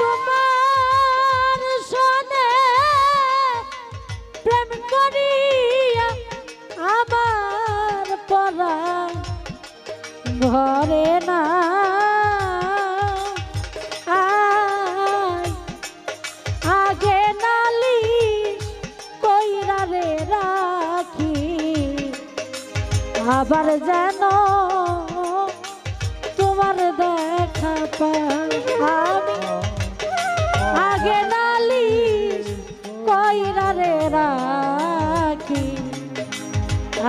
তোমার সনে প্রেম করিয়া আমার পরা ঘরে না। আবার যেন তোমার দেখা পায়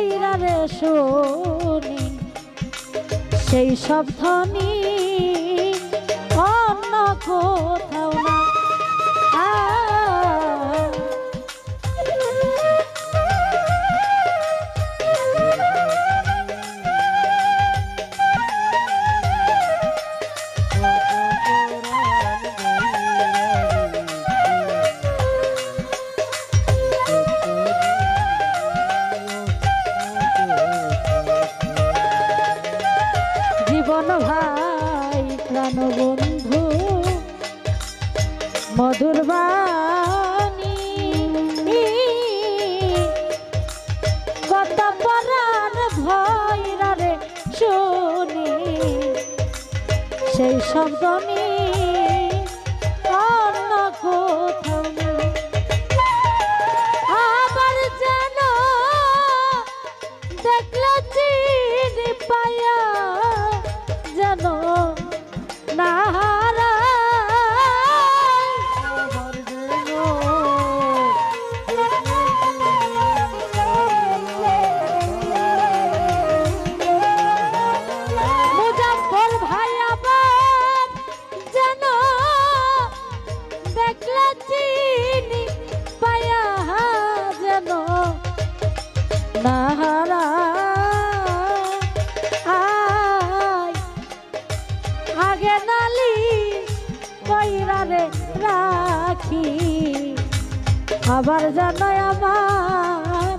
ভৈরা রে শুনি সেই সব ধ্বনি অন্য কোথাও মধুর বাণী কত পরাণ ভয়রা সেই শব্দ অন্য কোথাও। আবার যেন দেখলে চিনি যেন না আবার জানাই আমার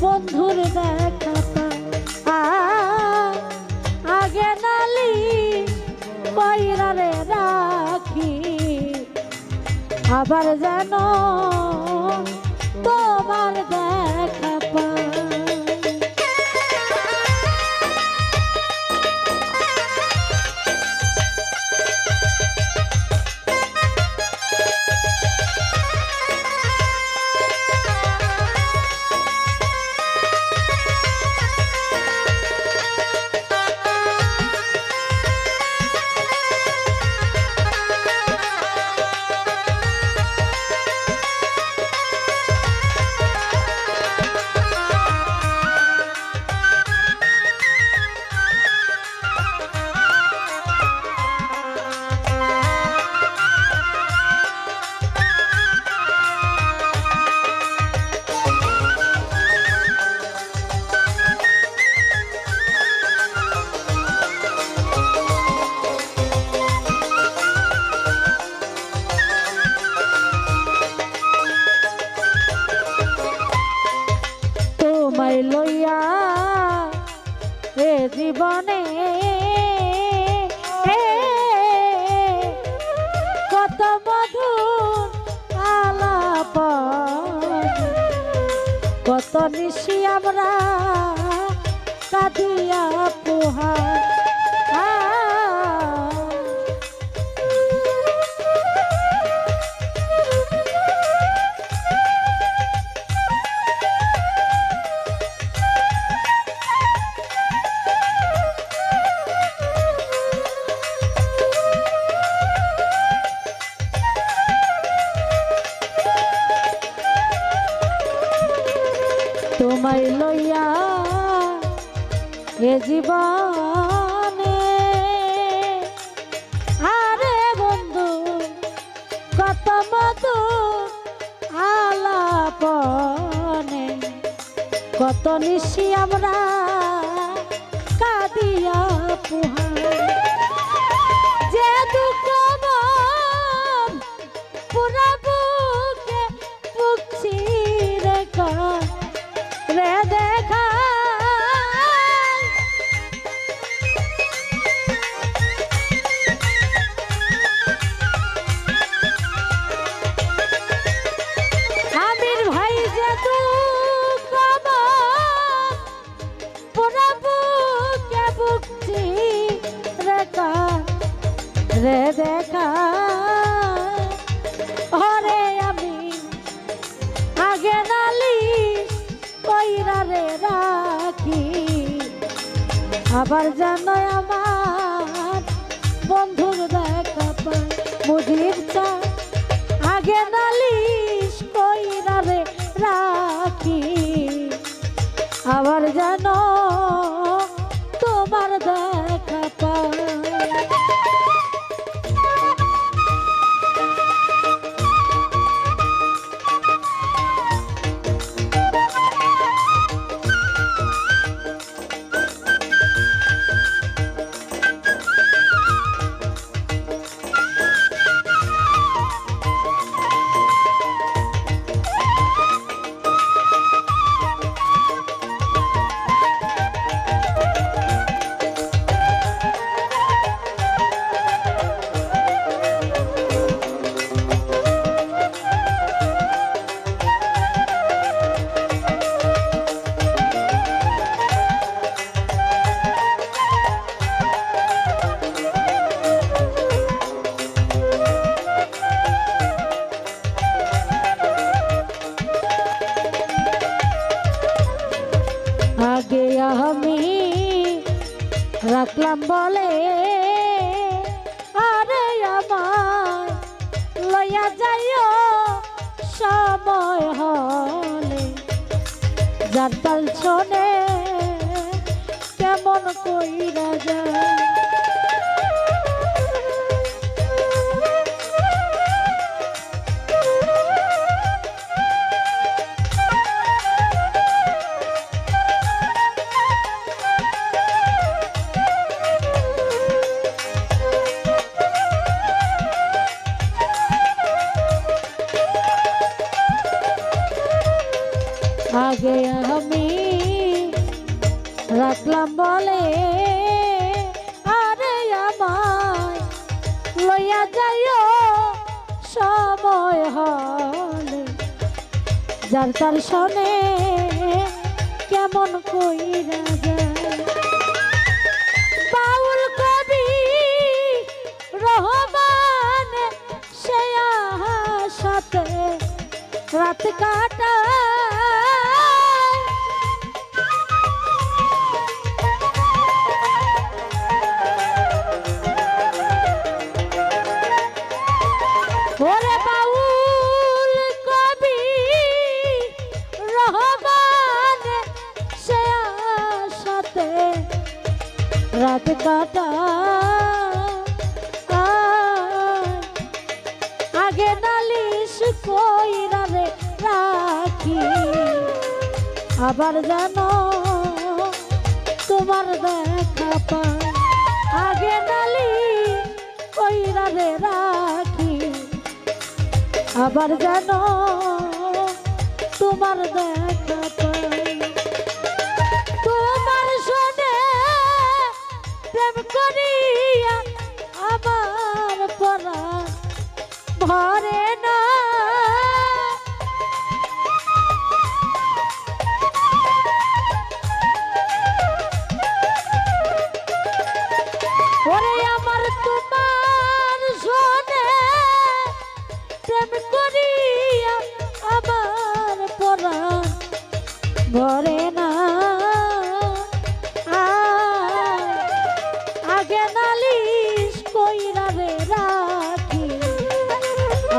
বন্ধুর দেখা পাই। আয়, আগে নালি পাইরারে রাখি আবার জানো নিশি আমরা কাঁদিয়া পোহা কত মতো আলাপনে। কত নিশি আমরা কাদিয়া পুহা আবার যেন আমার বন্ধুর দেখা পায় মুজির চা। আগে নালিশ কই রে রাখি, আবার যেন বলে আরে আমার লইয়া যাইও সময় হলে। যার তাল শোনে কেমন কইরা যায়। বলে, আরে আমায় লইয়া যাইও সময় হলে। যার তার শোনে কেমন কইরা যায়। বাউল কবি রহমান, সে সাথে রাত কাটায় রাত কাটা আগে নালিশ কইরা রে রাখি। আবার জানো তোমার দেখা পায় আগে নালি কইরা রে রাখি। আবার জানো তোমার দেখা পাই। প্রেম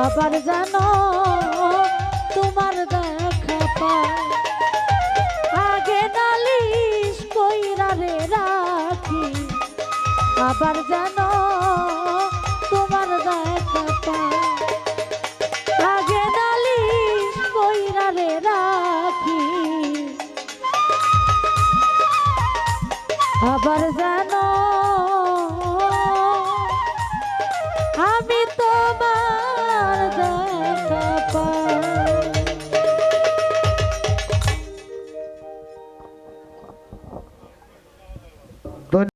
আবার জানো, তোমার দেখা পায় আগে নালিশ কইরা রে রাখি। আবার যেন তোমার দেখা পাই। আগে নালিশ কইরা রে রাখি। আবার যেন